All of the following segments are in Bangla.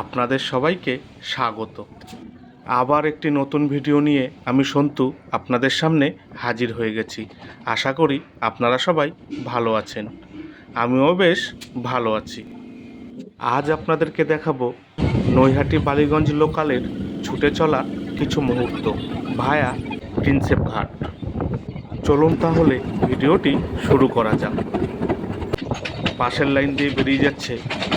আপনাদের সবাইকে স্বাগত। আবার একটি নতুন ভিডিও নিয়ে আমি সন্তু আপনাদের সামনে হাজির হয়ে গেছি। আশা করি আপনারা সবাই ভালো আছেন। আমিও বেশ ভালো আছি। আজ আপনাদেরকে দেখাবো নৈহাটি বালিগঞ্জ লোকালের ছুটে চলা কিছু মুহূর্ত ভায়া প্রিন্সেপ ঘাট। চলুন তাহলে ভিডিওটি শুরু করা যাক। পাশের লাইন দিয়ে বেরিয়ে যাচ্ছে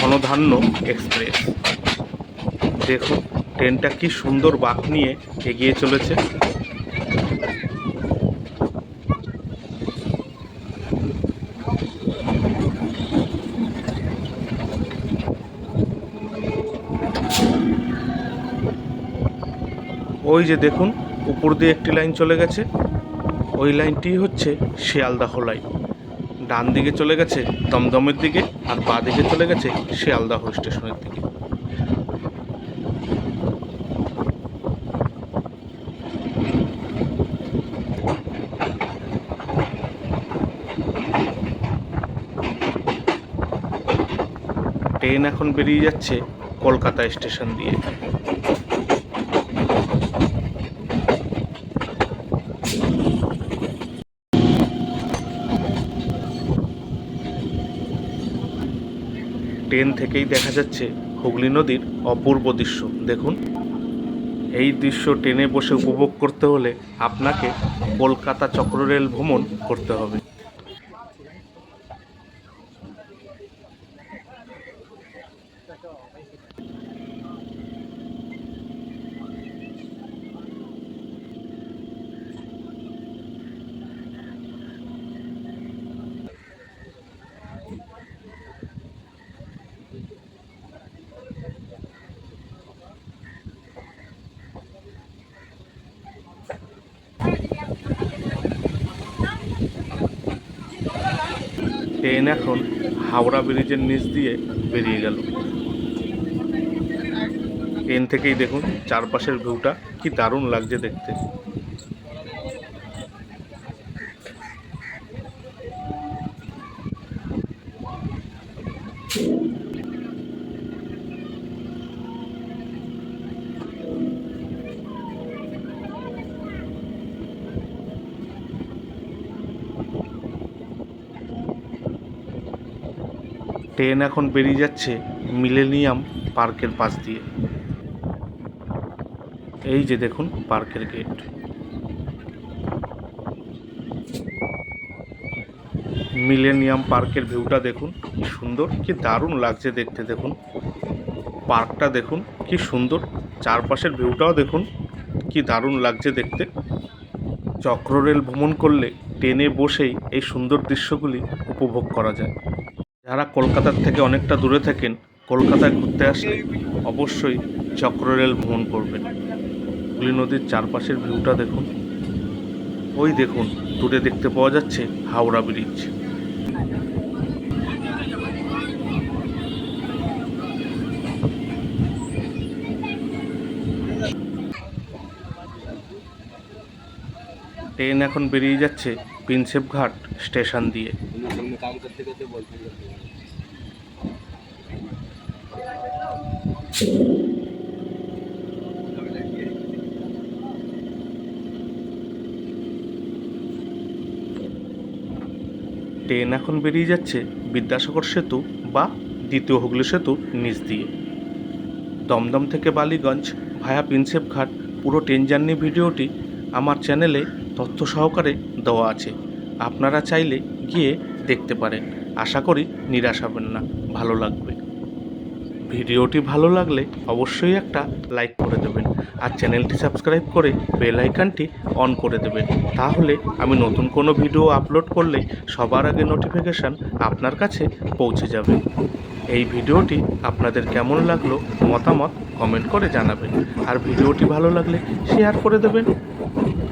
ধনধান্য এক্সপ্রেস। দেখুন, ট্রেনটা কি সুন্দর বাঁক নিয়ে এগিয়ে চলেছে। ওই যে দেখুন, উপর দিয়ে একটি লাইন চলে গেছে। ওই লাইনটি হচ্ছে শিয়ালদাহ লাইন। ডান দিকে চলে গেছে দমদমের দিকে আর বাঁ দিকে চলে গেছে শিয়ালদাহ স্টেশনের দিকে। ট্রেন এখন বেরিয়ে যাচ্ছে কলকাতা স্টেশন দিয়ে। ট্রেন থেকেই দেখা যাচ্ছে হুগলি নদীর অপূর্ব দৃশ্য। দেখুন, এই দৃশ্য ট্রেনে বসে উপভোগ করতে হলে আপনাকে কলকাতা চক্ররেল ভ্রমণ করতে হবে। ট্রেন এখন হাওড়া ব্রিজের নিচ দিয়ে বেরিয়ে গেল। ট্রেন থেকেই দেখুন চারপাশের ভিউটা, কি দারুণ লাগছে দেখতে। ট্রেন এখন বেরিয়ে যাচ্ছে মিলেনিয়াম পার্কের পাশ দিয়ে। এই যে দেখুন পার্কের গেট। মিলেনিয়াম পার্কের ভিউটা দেখুন, কি সুন্দর, কি দারুণ লাগছে দেখতে দেখুন। পার্কটা দেখুন, কি সুন্দর, চারপাশের ভিউটাও দেখুন, কি দারুণ লাগছে দেখতে। চক্ররেল ভ্রমণ করলে ট্রেনে বসেই এই সুন্দর দৃশ্যগুলি উপভোগ করা যায়। যারা কলকাতার থেকে অনেকটা দূরে থাকেন, কলকাতায় ঘুরতে আসলে অবশ্যই চক্ররেল ভ্রমণ করবেন। হুগলি নদীর চারপাশের ভিউটা দেখুন। ওই দেখুন, দূরে দেখতে পাওয়া যাচ্ছে হাওড়া ব্রিজ। ট্রেন এখন বেরিয়ে যাচ্ছে প্রিন্সেপ ঘাট স্টেশন দিয়ে। কাজ করতে করতে বলতে বলতে ট্রেন এখন বেরিয়ে যাচ্ছে বিদ্যাসাগর সেতু বা দ্বিতীয় হুগলি সেতু নিচ দিয়ে। দমদম থেকে বালিগঞ্জ ভায়া প্রিন্সেপঘাট পুরো ট্রেন জার্নি ভিডিওটি আমার চ্যানেলে তথ্য সহকারে দেওয়া আছে। আপনারা চাইলে গিয়ে দেখতে পারেন। আশা করি নিরাশ হবেন না, ভালো লাগবে। ভিডিওটি ভালো লাগলে অবশ্যই একটা লাইক করে দেবেন আর চ্যানেলটি সাবস্ক্রাইব করে বেল আইকনটি অন করে দেবেন। তাহলে আমি নতুন কোনো ভিডিও আপলোড করলেই সবার আগে নোটিফিকেশান আপনার কাছে পৌঁছে যাবে। এই ভিডিওটি আপনাদের কেমন লাগল মতামত কমেন্ট করে জানাবেন। আর ভিডিওটি ভালো লাগলে শেয়ার করে দেবেন।